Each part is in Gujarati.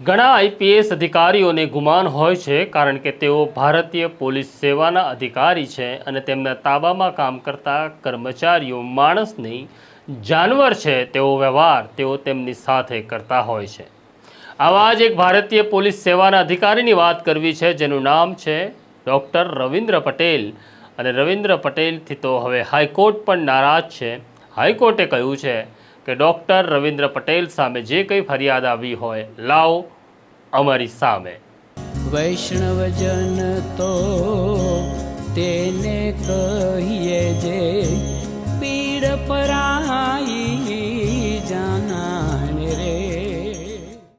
ઘણા આઈપીએસ અધિકારીઓને ગુમાન હોય છે કારણ કે તેઓ ભારતીય પોલીસ સેવાના અધિકારી છે અને તેમના તાબામાં કામ કરતા કર્મચારીઓ માણસ નહીં, જાનવર છે તેવો વ્યવહાર તેઓ તેમની સાથે કરતા હોય છે. આવા જ એક ભારતીય પોલીસ સેવાના અધિકારીની વાત કરવી છે જેનું નામ છે ડૉક્ટર રવિન્દ્ર પટેલ. અને રવિન્દ્ર પટેલથી તો હવે હાઈકોર્ટ પણ નારાજ છે. હાઈકોર્ટે કહ્યું છે કે ડૉક્ટર રવિન્દ્ર પટેલ સામે જે કંઈ ફરિયાદ આવી હોય લાવો અમારી સામે. વૈષ્ણવજન તો તેને કહીએ જે પીડ પરાઈ જાનાને રે.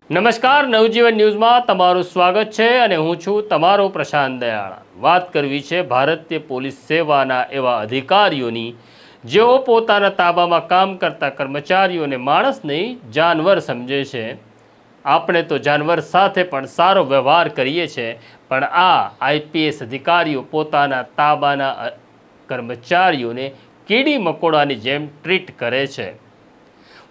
નમસ્કાર નવજીવન ન્યૂઝમાં તમારું સ્વાગત છે અને હું છું તમારો પ્રશાંત દયાળા. વાત કરવી છે ભારતીય પોલીસ સેવાના એવા અધિકારીઓની જેઓ પોતાના તાબામાં કામ કરતા કર્મચારીઓને માણસ જાનવર સમજે છે. આપણે તો જાનવર સાથે પણ સારો વ્યવહાર કરીએ છીએ પણ આ આઈપીએસ અધિકારીઓ પોતાના તાબાના કર્મચારીઓને કીડી મકોડાની જેમ ટ્રીટ કરે છે.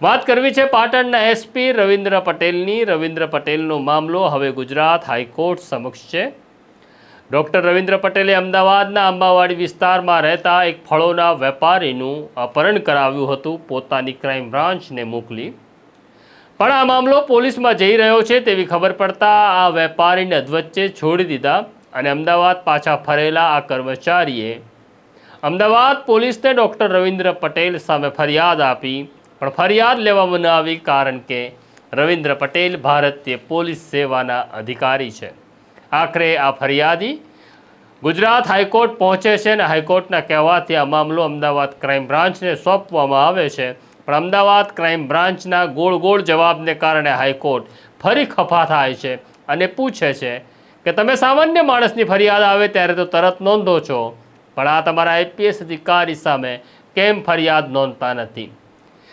વાત કરવી છે પાટણના એસપી રવિન્દ્ર પટેલની. રવિન્દ્ર પટેલનો મામલો હવે ગુજરાત હાઈકોર્ટ સમક્ષ છે. ડૉક્ટર રવિન્દ્ર પટેલે અમદાવાદના અંબાવાડી વિસ્તારમાં રહેતા એક ફળોના વેપારીનું અપહરણ કરાવ્યું હતું. પોતાની ક્રાઇમ બ્રાન્ચને મોકલી. પણ આ મામલો પોલીસમાં જઈ રહ્યો છે તેવી ખબર પડતા આ વેપારીને અધવચ્ચે છોડી દીધા અને અમદાવાદ પાછા ફરેલા આ કર્મચારીએ અમદાવાદ પોલીસને ડૉક્ટર રવિન્દ્ર પટેલ સામે ફરિયાદ આપી. પણ ફરિયાદ લેવામાં ન આવી કારણ કે રવિન્દ્ર પટેલ ભારતીય પોલીસ સેવાના અધિકારી છે. આખરે આ ફરિયાદી ગુજરાત હાઈકોર્ટ પહોંચે છે અને હાઈકોર્ટના કહેવાથી આ મામલો અમદાવાદ ક્રાઇમ બ્રાન્ચને સોંપવામાં આવે છે. પણ અમદાવાદ ક્રાઇમ બ્રાન્ચના ગોળ ગોળ જવાબને કારણે હાઈકોર્ટ ફરી ખફા થાય છે અને પૂછે છે કે તમે સામાન્ય માણસની ફરિયાદ આવે ત્યારે તો તરત નોંધો છો. પણ આ તમારા આઈપીએસ અધિકારી સામે કેમ ફરિયાદ નોંધતા નથી?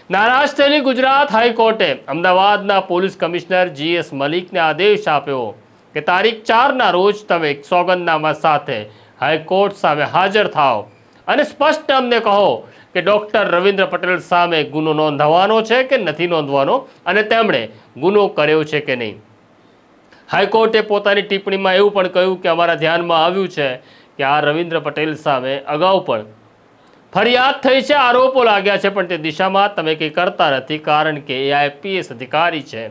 નારાજ થયેલી ગુજરાત હાઈકોર્ટે અમદાવાદના પોલીસ કમિશનર જીએસ મલિકને આદેશ આપ્યો. કે તારીખ ચારના રોજ તમે સોગંદનામા સાથે હાઈકોર્ટ સામે હાજર થાઓ. અને સ્પષ્ટ અમને કહો કે ડૉક્ટર રવિન્દ્ર પટેલ સામે ગુનો નોંધવાનો છે કે નથી નોંધવાનો અને તેમણે ગુનો કર્યો છે કે નહીં? હાઈકોર્ટે પોતાની ટિપ્પણીમાં એવું પણ કહ્યું કે અમારા ધ્યાનમાં આવ્યું છે કે આ રવિન્દ્ર પટેલ સામે અગાઉ પણ ફરિયાદ થઈ છે, આરોપો લાગ્યા છે, પણ તે દિશામાં તમે કંઈ કરતા નથી કારણ કે એ આઈપીએસ અધિકારી છે.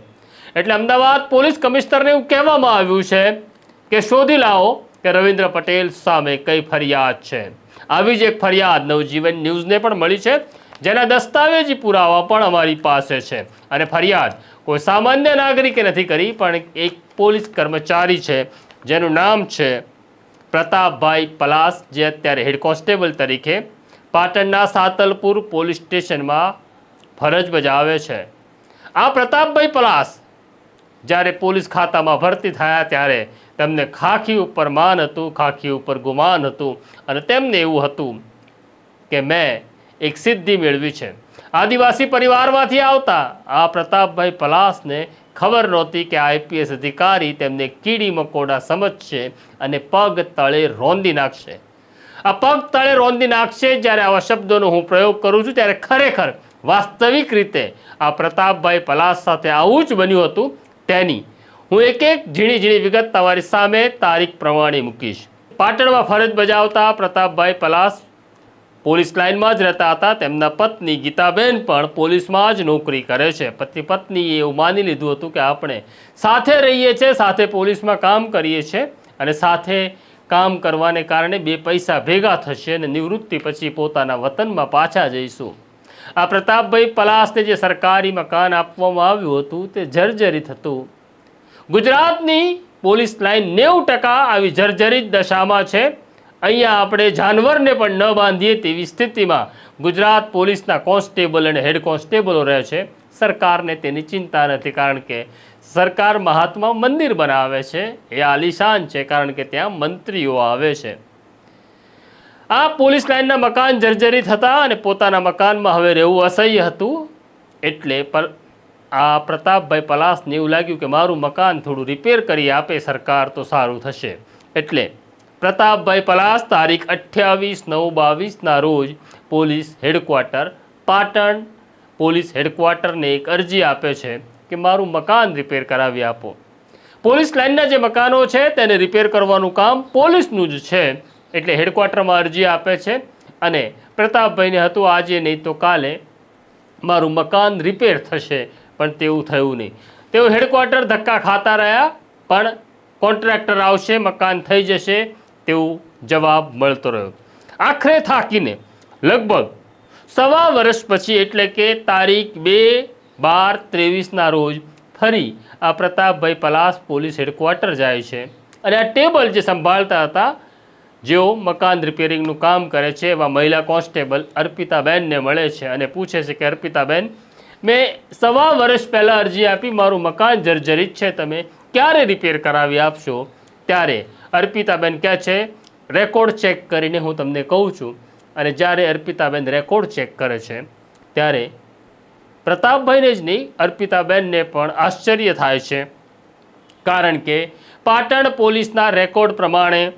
એટલે અમદાવાદ પોલીસ કમિશનરને એવું કહેવામાં આવ્યું છે કે શોધી લાવો કે રવિન્દ્ર પટેલ સામે કઈ ફરિયાદ છે. આવી જ એક ફરિયાદ નવજીવન ન્યૂઝને પણ મળી છે, જેના દસ્તાવેજી પુરાવા પણ અમારી પાસે છે. અને ફરિયાદ કોઈ સામાન્ય નાગરિકે નથી કરી, પણ એક પોલીસ કર્મચારી છે, જેનું નામ છે પ્રતાપભાઈ પલાસ, જે અત્યારે હેડ કોન્સ્ટેબલ તરીકે પાટણના સાતલપુર પોલીસ સ્ટેશનમાં ફરજ બજાવે છે. આ પ્રતાપભાઈ પલાસ જ્યારે પોલીસ ખાતામાં ભરતી થયા ત્યારે તેમને ખાખી ઉપર માન હતું, ખાખી ઉપર ગુમાન હતું અને તેમને એવું હતું કે મેં એક સિદ્ધિ મેળવી છે. આદિવાસી પરિવારમાંથી આવતા આ પ્રતાપભાઈ પલાસને ખબર નહોતી કે આઈપીએસ અધિકારી તેમને કીડી મકોડા સમજશે અને પગ તળે રોંદી નાખશે. આ પગ તળે રોંદી નાખશે જ્યારે આવા શબ્દોનો હું પ્રયોગ કરું છું ત્યારે ખરેખર વાસ્તવિક રીતે આ પ્રતાપભાઈ પલાસ સાથે આવું જ બન્યું હતું તેની. હું એક એક ઝીણી ઝીણી વિગત તમારી સામે તારીખ પ્રમાણે મૂકીશ. પાટણમાં ફરજ બજાવતા પ્રતાપભાઈ પલાસ પોલીસ લાઇનમાં જ રહેતા હતા. તેમના પત્ની ગીતાબેન પણ પોલીસમાં જ નોકરી કરે છે. પતિ પત્નીએ એવું માની લીધું હતું કે આપણે સાથે રહીએ છીએ, સાથે પોલીસમાં કામ કરીએ છીએ અને સાથે કામ કરવાને કારણે બે પૈસા ભેગા થશે અને નિવૃત્તિ પછી પોતાના વતનમાં પાછા જઈશું. આ પ્રતાપભાઈ પલાસને જે સરકારી મકાન આપવામાં આવ્યું હતું તે જર્જરિત હતું. ગુજરાતની પોલીસ લાઇન નેવું ટકા આવી જર્જરિત દશામાં છે. અહીંયા આપણે જાનવરને પણ ન બાંધીએ તેવી સ્થિતિમાં ગુજરાત પોલીસના કોન્સ્ટેબલ અને હેડ કોન્સ્ટેબલો રહે છે. સરકારને તેની ચિંતા નથી કારણ કે સરકાર મહાત્મા મંદિર બનાવે છે. એ આલિશાન છે કારણ કે ત્યાં મંત્રીઓ આવે છે. આ પોલીસ લાઇનના મકાન જર્જરિત હતા અને પોતાના મકાનમાં હવે રહેવું અસહ્ય હતું. એટલે પર આ પ્રતાપભાઈ પલાસને એવું લાગ્યું કે મારું મકાન થોડું રિપેર કરી આપે, સરકાર તો સારું થશે. એટલે પ્રતાપભાઈ પલાસ તારીખ અઠ્યાવીસ નવ બાવીસના રોજ પોલીસ હેડક્વાર્ટર, પાટણ પોલીસ હેડક્વાર્ટરને એક અરજી આપે છે કે મારું મકાન રિપેર કરાવી આપો. પોલીસ લાઇનના જે મકાનો છે તેને રિપેર કરવાનું કામ પોલીસનું જ છે. એટલે હેડક્વાર્ટરમાં અરજી આપે છે. અને પ્રતાપભાઈને હતું આજે નહીં તો કાલે મારું મકાન રિપેર થશે, પણ તેવું થયું નહીં. તેઓ હેડક્વાર્ટર ધક્કા ખાતા રહ્યા, પણ કોન્ટ્રાક્ટર આવશે, મકાન થઈ જશે તેવું જવાબ મળતો રહ્યો. આખરે થાકીને લગભગ સવા વર્ષ પછી, એટલે કે તારીખ બે બાર ત્રેવીસના રોજ, ફરી આ પ્રતાપભાઈ પલાસ પોલીસ હેડક્વાર્ટર જાય છે. અને આ ટેબલ જે સંભાળતા હતા જેઓ મકાન રિપેરિંગનું કામ કરે છે, એવા મહિલા કોન્સ્ટેબલ અર્પિતાબેનને મળે છે અને પૂછે છે કે, અર્પિતાબેન, મેં સવા વર્ષ પહેલાં અરજી આપી, મારું મકાન જર્જરિત છે, તમે ક્યારે રિપેર કરાવી આપશો? ત્યારે અર્પિતાબેન કહે છે, રેકોર્ડ ચેક કરીને હું તમને કહું છું. અને જ્યારે અર્પિતાબેન રેકોર્ડ ચેક કરે છે, ત્યારે પ્રતાપભાઈને જ નહીં, અર્પિતાબેનને પણ આશ્ચર્ય થાય છે. કારણ કે પાટણ પોલીસના રેકોર્ડ પ્રમાણે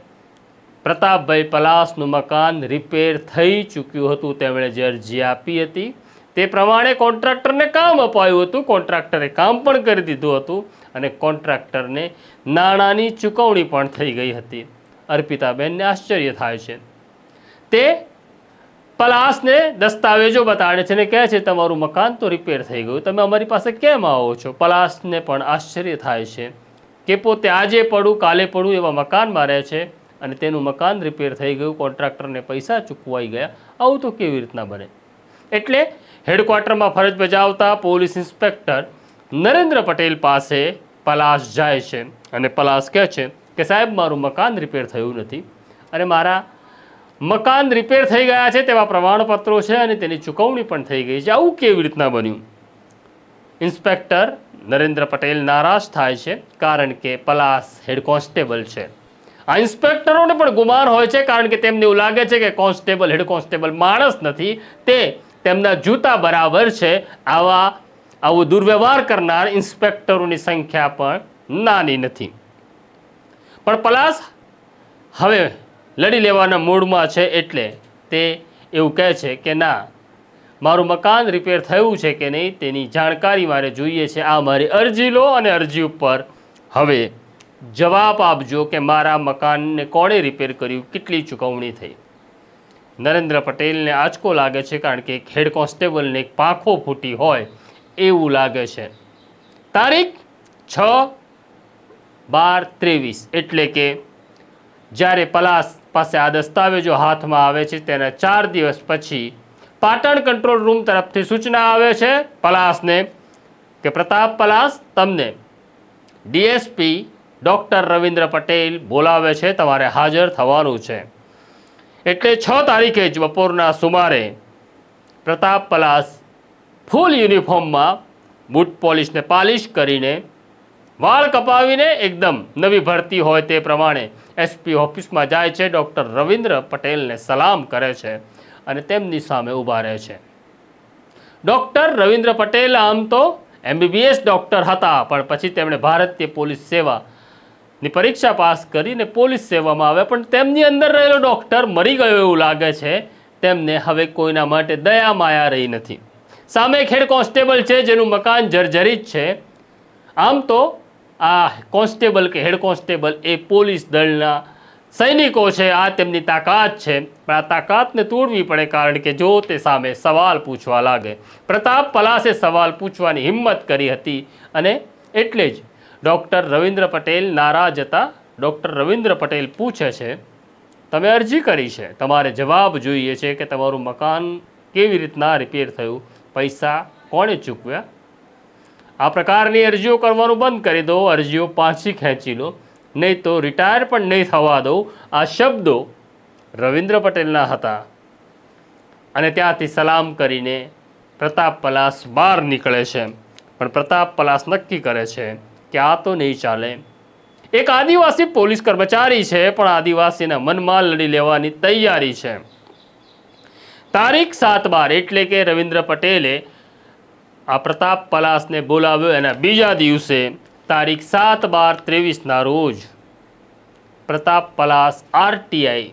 પ્રતાપભાઈ પલાસનું મકાન રિપેર થઈ ચૂક્યું હતું. તેમણે જે અરજી આપી હતી. તે પ્રમાણે કોન્ટ્રાક્ટરને કામ અપાયું હતું. કોન્ટ્રાક્ટરે કામ પણ કરી દીધું હતું અને કોન્ટ્રાક્ટરને નાણાંની ચૂકવણી પણ થઈ ગઈ હતી. અર્પિતાબેનને આશ્ચર્ય થાય છે. તે પલાસને દસ્તાવેજો બતાડે છે અને કહે છે, તમારું મકાન તો રિપેર થઈ ગયું. તમે અમારી પાસે કેમ આવો છો? પલાસને પણ આશ્ચર્ય થાય છે કે પોતે આજે પડું, કાલે પડું એવા મકાનમાં રહે છે. અને તેનું મકાન રિપેર થઈ ગયું કોન્ટ્રાક્ટરને પૈસા ચૂકવાઈ ગયા. આવું તો કેવી રીતના બને? એટલે હેડક્વાર્ટરમાં ફરજ બજાવતા પોલીસ ઇન્સ્પેક્ટર નરેન્દ્ર પટેલ પાસે પલાશ જાય છે અને પલાશ કહે છે કે, સાહેબ, મારું મકાન રિપેર થયું નથી અને મારા મકાન રિપેર થઈ ગયા છે, તેવા પ્રમાણપત્રો છે અને તેની ચૂકવણી પણ થઈ ગઈ છે. આવું કેવી રીતના બન્યું? ઇન્સ્પેક્ટર નરેન્દ્ર પટેલ નારાજ થાય છે કારણ કે પલાસ હેડ કોન્સ્ટેબલ છે. આ ઇન્સ્પેક્ટરોને પણ ગુમાન હોય છે, કારણ કે તેમને એવું લાગે છે કે કોન્સ્ટેબલ, હેડ કોન્સ્ટેબલ માણસ નથી. તે તેમના જૂતા બરાબર છે. આવા, આવો દુર્વ્યવહાર કરનાર ઇન્સ્પેક્ટરોની સંખ્યા પણ નાની નથી. પણ પલાસ, હવે લડી લેવાના મૂડમાં છે એટલે તે એવું કહે છે કે ના, મારું મકાન રિપેર થયું છે કે નહીં તેની જાણકારી મારે જોઈએ છે. આ મારી અરજી લો અને અરજી ઉપર હવે જવાબ આપજો કે મારા મકાનને કોણે રિપેર કર્યું? કેટલી ચૂકવણી થઈ? નરેન્દ્ર પટેલને આંચકો લાગે છે કારણ કે એક હેડ કોન્સ્ટેબલને એક પાંખો ફૂટી હોય એવું લાગે છે. તારીખ છ બાર ત્રેવીસ એટલે કે જ્યારે પલાસ પાસે આ દસ્તાવેજો હાથમાં આવે છે તેના ચાર દિવસ પછી પાટણ કંટ્રોલ રૂમ તરફથી સૂચના આવે છે પલાસને કે પ્રતાપ પલાસ, તમને ડીએસપી ડૉક્ટર રવિન્દ્ર પટેલ બોલાવે છે, તમારે હાજર થવાનું છે. એટલે છ તારીખે જ બપોરના સુમારે પ્રતાપ પલાસ ફૂલ યુનિફોર્મમાં બૂટ પોલિશને પાલિશ કરીને વાળ કપાવીને એકદમ નવી ભરતી હોય તે પ્રમાણે એસપી ઓફિસમાં જાય છે, ડૉક્ટર રવિન્દ્ર પટેલને સલામ કરે છે અને તેમની સામે ઊભા રહે છે. ડૉક્ટર રવિન્દ્ર પટેલ આમ તો એમબીબીએસ ડૉક્ટર હતા, પણ પછી તેમણે ભારતીય પોલીસ સેવાની પરીક્ષા પાસ કરીને પોલીસ સેવામાં આવ્યા પણ તેમની અંદર રહેલો ડૉક્ટર મરી ગયો એવું લાગે છે. તેમને હવે કોઈના માટે દયા માયા રહી નથી. સામે ખેડ કોન્સ્ટેબલ છે, જેનું મકાન જર્જરિત છે. આમ તો આ કોન્સ્ટેબલ કે હેડ કોન્સ્ટેબલ એ પોલીસ દળના સૈનિકો છે, આ તેમની તાકાત છે. પણ આ તાકાતને તોડવી પડે કારણ કે જો તે સામે સવાલ પૂછવા લાગે. પ્રતાપ પલાસે સવાલ પૂછવાની હિંમત કરી હતી અને એટલે જ ડૉક્ટર રવિન્દ્ર પટેલ નારાજ હતા. ડૉક્ટર રવિન્દ્ર પટેલ પૂછે છે, તમે અરજી કરી છે. તમારે જવાબ જોઈએ છે કે તમારું મકાન કેવી રીતના રિપેર થયું? પૈસા કોણે ચૂકવ્યા? આ પ્રકારની અરજીઓ કરવાનું બંધ કરી દો. અરજીઓ પાછી ખેંચી લો. નહીં તો રિટાયર પણ નહીં થવા દો. આ શબ્દો રવિન્દ્ર પટેલના હતા. અને ત્યાંથી સલામ કરીને પ્રતાપ પલાસ બહાર નીકળે છે. પણ પ્રતાપ પલાસ નક્કી કરે છે કે આ તો નહીં ચાલે. એક આદિવાસી પોલીસ કર્મચારી છે, પણ આદિવાસીના મનમાં લડી લેવાની તૈયારી છે. તારીખ સાત બાર એટલે કે રવિન્દ્ર પટેલે આ પ્રતાપ પલાસને બોલાવ્યો એના બીજા દિવસે, તારીખ સાત બાર ત્રેવીસના રોજ. Pratap Palas RTI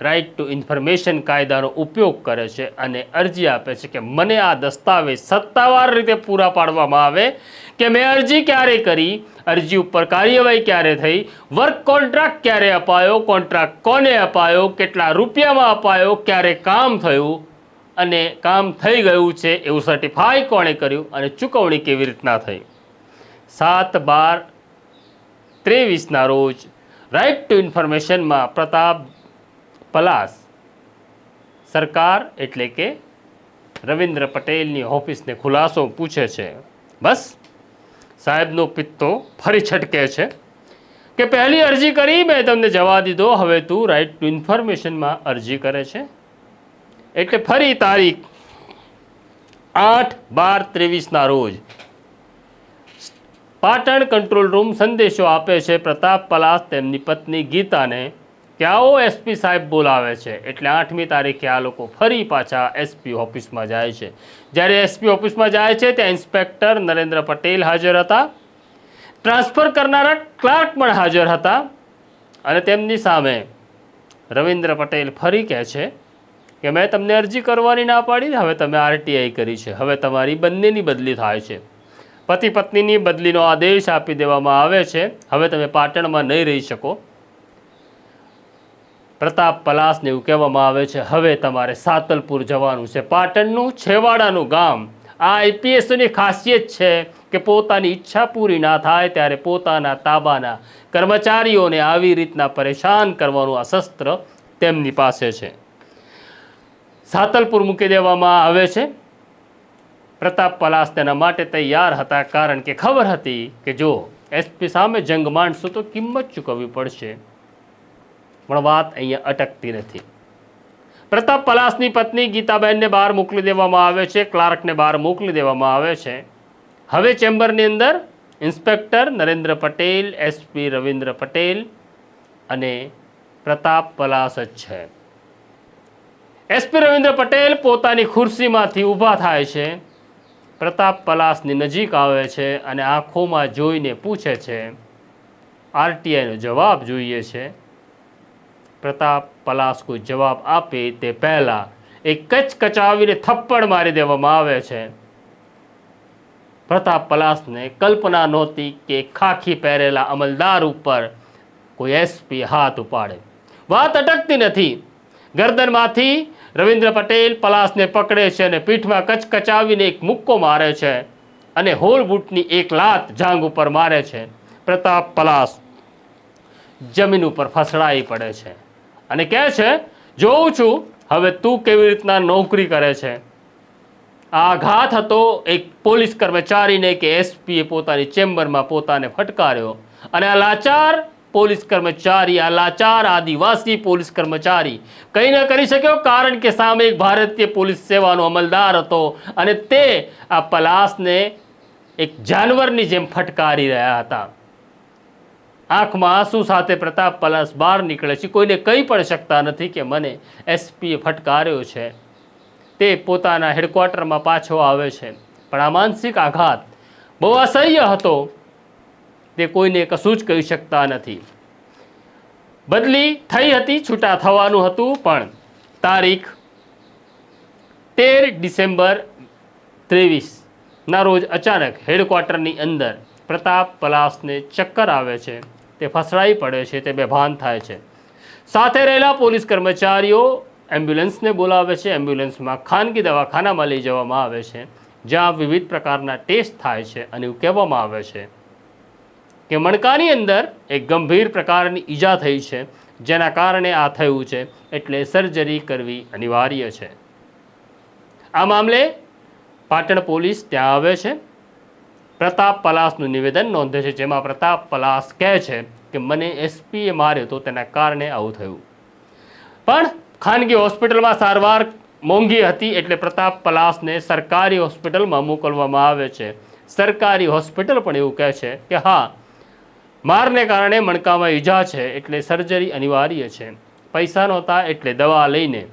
right to information કાયદાનો ઉપયોગ કરે છે અને અરજી આપે છે કે મને આ દસ્તાવેજ સત્તાવાર રીતે પૂરા પાડવામાં આવે કે મેં અરજી ક્યારે કરી, અરજી ઉપર કાર્યવાહી ક્યારે થઈ વર્ક કોન્ટ્રાક્ટ ક્યારે અપાયો કોન્ટ્રાક્ટ કોને અપાયો, કેટલા રૂપિયામાં અપાયો, ક્યારે કામ થયું અને કામ થઈ ગયું છે એવું સર્ટિફાઈ કોણે કર્યું અને ચૂકવણી કેવી રીતના થઈ? સાત બાર ત્રેવીસના રોજ રાઇટ ટુ ઇન્ફોર્મેશનમાં પ્રતાપ પલાસ. સરકાર એટલે કે રવિન્દ્ર પટેલની ઓફિસને ખુલાસો પૂછે છે. બસ, સાહેબનો પિત્તો ફરી છટકે છે. કે પહેલી અરજી કરી, મેં તમને જવા દીધો, હવે તું રાઇટ ટુ ઇન્ફોર્મેશનમાં અરજી કરે છે. એટલે ફરી તારીખ આઠ બાર ત્રેવીસના રોજ પાટણ કંટ્રોલ રૂમ સંદેશો આપે છે પ્રતાપ પલાસ, તેમની પત્ની ગીતાને. આવો એસપી સાહેબ બોલાવે છે. એટલે આઠમી તારીખે આ લોકો ફરી પાછા એસપી ઓફિસમાં જાય છે. જ્યારે એસપી ઓફિસમાં જાય છે, ત્યાં ઇન્સ્પેક્ટર નરેન્દ્ર પટેલ હાજર હતા. ટ્રાન્સફર કરનારા ક્લાર્ક પણ હાજર હતા. અને તેમની સામે રવિન્દ્ર પટેલ ફરી કહે છે કે, મેં તમને અરજી કરવાની ના પાડી હવે તમે આરટીઆઈ કરી છે. હવે તમારી બંનેની બદલી થાય છે. પતિ પત્નીની બદલીનો આદેશ આપી દેવામાં આવે છે. હવે તમે પાટણમાં નહીં રહી શકો. પ્રતાપ પલાસને એવું કહેવામાં આવે છે, હવે તમારે સાતલપુર જવાનું છે. પાટણનું છેવાડાનું ગામ. આ આઈપીએસની ખાસિયત છે કે પોતાની ઈચ્છા પૂરી ના થાય ત્યારે પોતાના તાબાના કર્મચારીઓને આવી રીતના પરેશાન કરવાનું આ શસ્ત્ર તેમની પાસે છે. સાતલપુર મૂકી દેવામાં આવે છે. પ્રતાપ પલાસ તેના માટે તૈયાર હતા કારણ કે ખબર હતી કે જો એસપી સામે જંગ માંડશો તો કિંમત ચૂકવવી પડશે. પણ વાત અહીંયા અટકતી નથી. પ્રતાપ પલાસની પત્ની ગીતાબેનને બહાર મોકલી દેવામાં આવે છે, ક્લાર્કને બહાર મોકલી દેવામાં આવે છે. હવે ચેમ્બરની અંદર ઇન્સ્પેક્ટર નરેન્દ્ર પટેલ, એસપી રવિન્દ્ર પટેલ અને પ્રતાપ પલાસ જ છે. એસપી રવિન્દ્ર પટેલ પોતાની ખુરશીમાંથી ઊભા થાય છે. પ્રતાપ પલાસની નજીક આવે છે અને આંખોમાં જોઈને પૂછે છે, આરટીઆઈનો જવાબ જોઈએ છે? પ્રતાપ પલાસકુ જવાબ આપે તે પહેલાં એક કચ કચાવીને થપ્પડ મારી દેવામાં આવે છે. પ્રતાપ પલાસને કલ્પના નહોતી કે ખાખી પહેરેલા અમલદાર ઉપર કોઈ એસપી હાથ ઉપાડે. વાત અટકતી નથી. ગરદનમાંથી રવિન્દ્ર પટેલ પલાસને પકડે છે અને પીઠમાં કચકચાવીને એક મુક્કો મારે છે અને હોલ બૂટની એક લાત જાંગ ઉપર મારે છે. પ્રતાપ પલાસ જમીન ઉપર ફસડાઈ પડે છે. અને કહે છે, જોઉં છું, હવે તું કેવી રીતના નોકરી કરે છે? આઘાત હતો, એક પોલીસ કર્મચારીને કે એસપીએ પોતાની ચેમ્બરમાં પોતાને ફટકાર્યો. અને આ લાચાર પોલીસ કર્મચારી, આ લાચાર આદિવાસી પોલીસ કર્મચારી કંઈ ન કરી શક્યો, કારણ કે સામે એક ભારતીય પોલીસ સેવાનો અમલદાર હતો અને તે આ પલાસને એક જાનવરની જેમ ફટકારી રહ્યા હતા. આંખમાં આંસુ સાથે પ્રતાપ પલાસ બહાર નીકળે છે. કોઈને કહી પણ શકતા નથી કે મને એસપીએ ફટકાર્યો છે. તે પોતાના હેડક્વાર્ટરમાં પાછો આવે છે. પણ આ માનસિક આઘાત બહુ અસહ્ય હતો. તે કોઈને કશું જ કહી શકતા નથી. બદલી થઈ હતી, છૂટા થવાનું હતું, પણ તારીખ તેર ડિસેમ્બર ત્રેવીસના રોજ અચાનક હેડક્વાર્ટરની અંદર પ્રતાપ પલાસને ચક્કર આવે છે. તે ફસડાઈ પડે છે, તે બેભાન થાય છે. સાથે રહેલા પોલીસ કર્મચારીઓ એમ્બ્યુલન્સને બોલાવે છે, એમ્બ્યુલન્સમાં ખાનગી દવાખાનામાં લઈ જવામાં આવે છે, જ્યાં વિવિધ પ્રકારના ટેસ્ટ થાય છે અને એવું કહેવામાં આવે છે કે મણકાની અંદર એક ગંભીર પ્રકારની ઈજા થઈ છે, જેના કારણે આ થયું છે, એટલે સર્જરી કરવી અનિવાર્ય છે. આ મામલે પાટણ પોલીસ ત્યાં આવે છે. પ્રતાપ પલાસનું નિવેદન નોંધે છે, જેમાં પ્રતાપ પલાસ કહે છે કે, મને એસપીએ માર્યો તો તેના કારણે આવું થયું. પણ ખાનગી હોસ્પિટલમાં સારવાર મોંઘી હતી એટલે પ્રતાપ પલાસને સરકારી હોસ્પિટલમાં મોકલવામાં આવે છે. સરકારી હોસ્પિટલ પણ એવું કહે છે કે, હા, મારને કારણે મણકામાં ઈજા છે એટલે સર્જરી અનિવાર્ય છે. પૈસા નહોતા એટલે દવા લઈને.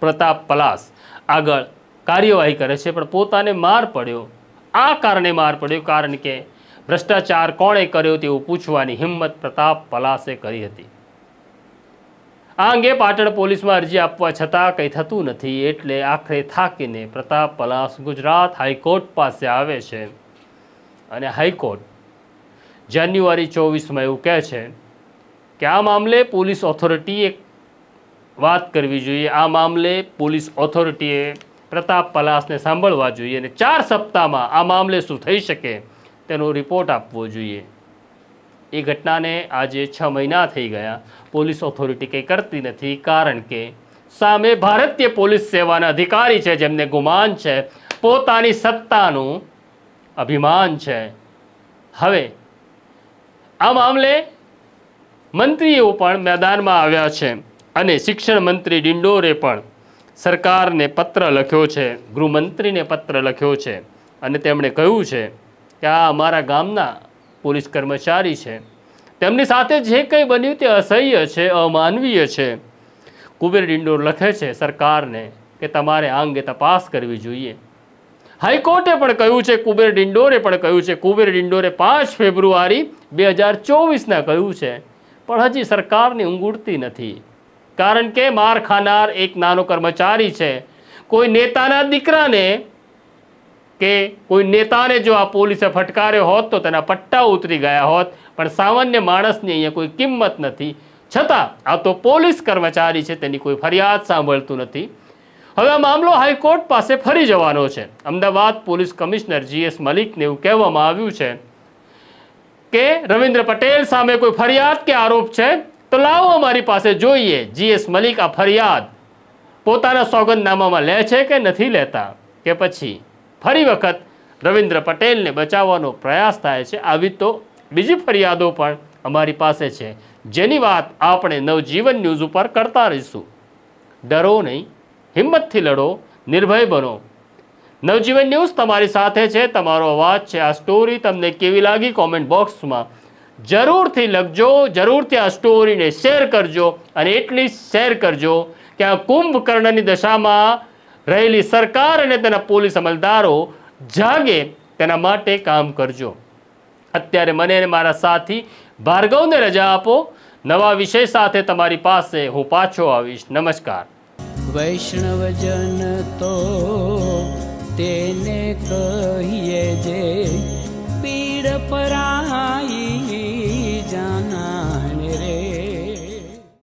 પ્રતાપ પલાસ આગળ કાર્યવાહી કરે છે, પણ પોતાને માર પડ્યો. આ કારણે માર પડ્યો કારણ કે ભ્રષ્ટાચાર કોણે કર્યો તેવું પૂછવાની હિંમત પ્રતાપ પલાસે કરી હતી. આ અંગે પાટણ પોલીસમાં અરજી આપવા છતાં કંઈ થતું નથી એટલે આખરે થાકીને પ્રતાપ પલાસ ગુજરાત હાઈકોર્ટ પાસે આવે છે અને હાઈકોર્ટ જાન્યુઆરી ચોવીસમાં એવું કહે છે કે આ મામલે પોલીસ ઓથોરિટીએ વાત કરવી જોઈએ. આ મામલે પોલીસ ઓથોરિટીએ પ્રતાપ પલાસને સાંભળવા જોઈએ અને ચાર સપ્તાહમાં આ મામલે શું થઈ શકે તેનો રિપોર્ટ આપવો જોઈએ. એ ઘટનાને આજે છ મહિના થઈ ગયા. પોલીસ ઓથોરિટી કંઈ કરતી નથી કારણ કે સામે ભારતીય પોલીસ સેવાના અધિકારી છે જેમને ગુમાન છે. પોતાની સત્તાનું અભિમાન છે. હવે આ મામલે મંત્રીઓ પણ મેદાનમાં આવ્યા છે અને શિક્ષણ મંત્રી ડિંડોરે પણ સરકારને પત્ર લખ્યો છે, ગૃહમંત્રીને પત્ર લખ્યો છે અને તેમણે કહ્યું છે કે આ અમારા ગામના પોલીસ કર્મચારી છે. તેમની સાથે જે કંઈ બન્યું તે અસહ્ય છે, અમાનવીય છે. કુબેર ડિંડોર લખે છે સરકારને કે તમારે આ અંગે તપાસ કરવી જોઈએ. હાઈકોર્ટે પણ કહ્યું છે, કુબેર ડિંડોરે પણ કહ્યું છે, કુબેર ડિંડોરે પાંચ ફેબ્રુઆરી બે હજાર ચોવીસના કહ્યું છે, પણ હજી સરકારની ઊંઘ ઉડતી નથી. કારણ કે માર ખાનાર એક નાનો કર્મચારી છે. કોઈ નેતાના દીકરાને કે કોઈ નેતાને જો આ પોલીસે ફટકાર્યો હોત તો તેના પટ્ટા ઉતરી ગયા હોત. પણ સામાન્ય માણસની અહીંયા કોઈ કિંમત નથી. છતાં આ તો પોલીસ કર્મચારી છે, તેની કોઈ ફરિયાદ સાંભળતું નથી. હવે આ મામલો હાઈકોર્ટ પાસે ફરી જવાનો છે. અમદાવાદ પોલીસ કમિશનર જીએસ મલિકને એવું કહેવામાં આવ્યું છે કે રવિન્દ્ર પટેલ સામે કોઈ ફરિયાદ કે આરોપ છે? તો લાવો અમારી પાસે જોઈએ, જીએસ મલિક આ ફરિયાદ. પોતાના સોગંદનામામાં લે છે કે નથી લેતા? કે પછી? ફરી વખત રવિન્દ્ર પટેલને બચાવવાનો પ્રયાસ થાય છે, આવી તો બીજી ફરિયાદો પણ અમારી પાસે છે. જેની વાત આપણે નવજીવન ન્યૂઝ ઉપર કરતા રહીશું. ડરો નહીં, હિંમતથી લડો, નિર્ભય બનો. નવજીવન ન્યૂઝ તમારી સાથે છે, તમારો અવાજ છે, આ સ્ટોરી તમને કેવી લાગી કોમેન્ટ બોક્સમાં જરૂરથી લખજો, જરૂરથી આ સ્ટોરીને શેર કરજો અને એટલી શેર કરજો કે આ કુંભકર્ણની દશામાં રહેલી સરકાર અને તેના પોલીસ અમલદારો જાગે તેના માટે કામ કરજો. અત્યારે મને અને મારા સાથી ભાર્ગવને રજા આપો. નવા વિષય સાથે તમારી પાસે હું પાછો આવીશ. નમસ્કાર. વૈષ્ણવજન તો તેને કહીએ જે પીડ પરાઈ